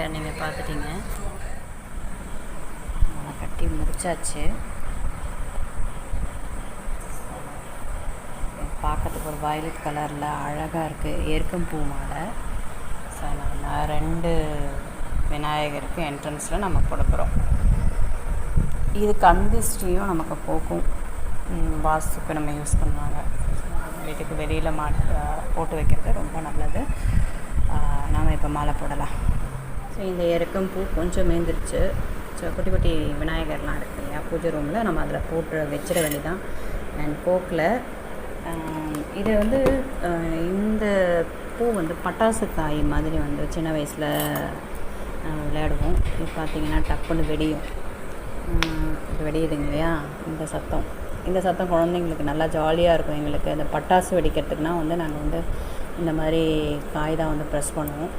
அழகாக நீங்கள் பார்த்துட்டீங்க. நல்லா கட்டி முடிச்சாச்சு. பார்க்கறதுக்கு ஒரு வயலட் கலரில் அழகாக இருக்குது எருக்கம்பூ மாலை ஸோ நம்ம ரெண்டு விநாயகருக்கு என்ட்ரன்ஸில் நம்ம கொடுக்குறோம். இது கந்திஷ்டியும் நமக்கு போக்கும். வாஸ்துக்கு நம்ம யூஸ் பண்ணுவாங்க. வீட்டுக்கு வெளியில் மாட்டு போட்டு வைக்கிறது ரொம்ப நல்லது. நாம் இப்போ மாலை போடலாம். ஸோ இந்த இறக்கும் பூ கொஞ்சம் மேந்துருச்சு ஸோ குட்டி குட்டி விநாயகர்லாம் இருக்கு இல்லையா? பூஜை ரூமில் நம்ம அதில் போட்டு வச்சிட வேண்டியதான் அண்ட் போக்கில் இது வந்து இந்த பூ வந்து பட்டாசு காய் மாதிரி வந்து சின்ன வயசில் விளையாடுவோம். இது பார்த்தீங்கன்னா டப்புன்னு வெடியும். இது வெடியுதுங்க இல்லையா? இந்த சத்தம். இந்த சத்தம் குழந்தைங்களுக்கு நல்லா ஜாலியாக இருக்கும் எங்களுக்கு. இந்த பட்டாசு வெடிக்கிறதுக்குனா வந்து நாங்கள் வந்து இந்த மாதிரி காய் தான் வந்து ப்ரெஸ் பண்ணுவோம்.